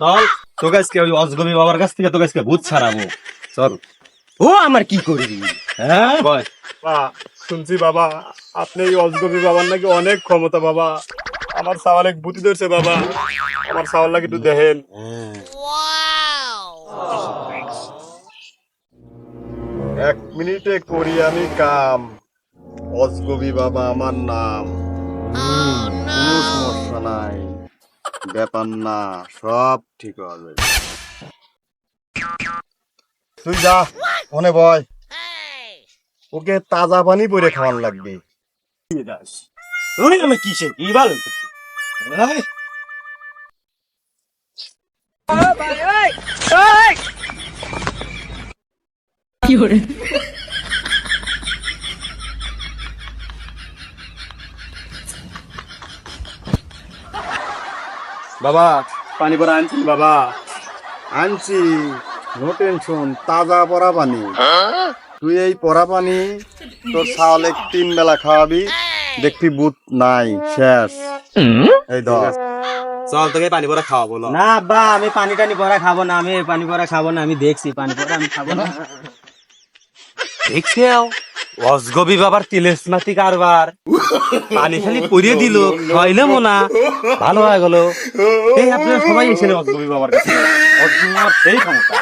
চল তোকে আজকে ওই অজগবি বাবার কাছ থেকে তোকে আজকে ভূত ছাড়াবো। চল। ও আমার কি করবি? হ্যাঁ? বল। শুনছি বাবা আপনি এই অজগবি বাবার নাকি অনেক ক্ষমতা বাবা। আমার সাওয়াল এক বুদ্ধি ধরছে বাবা। আমার সাওয়াল নাকি একটু দেখেন। এক মিনিটে করি আমি কাম। অজগবি বাবা আমার নাম। কোনো সমস্যা নাই ব্যাপার না, সব ঠিক হবে তুই যা, মনে ভয় ওকে তাজা পানি পরে খাওয়ান লাগবে। কিসে কি ভালো বাবা। পানি পরা আনছি বাবা। আনছি। নো টেনশন তাজা পরা পানি। তুই এই পরা পানি তোর ছাওয়ালে তিন বেলা খাওয়াবি দেখবি বুট নাই শেষ। এই ধর। চল তোকে পানি ভরা খাওয়াবো। না বা আমি পানি টানি পরা খাব না আমি পানি পরা খাব না আমি দেখছি পানি পরা আমি খাব না। দেখছে অজগবি বাবার তিলেস মাতি কারবার। পানি খালি পরিয়ে দিল খাইলে মোনা? ভালো হয়ে গেল। এই আপনার সবাই এসে অজগবি বাবার কাছে। অজগবি বাবার সেই ক্ষমতা।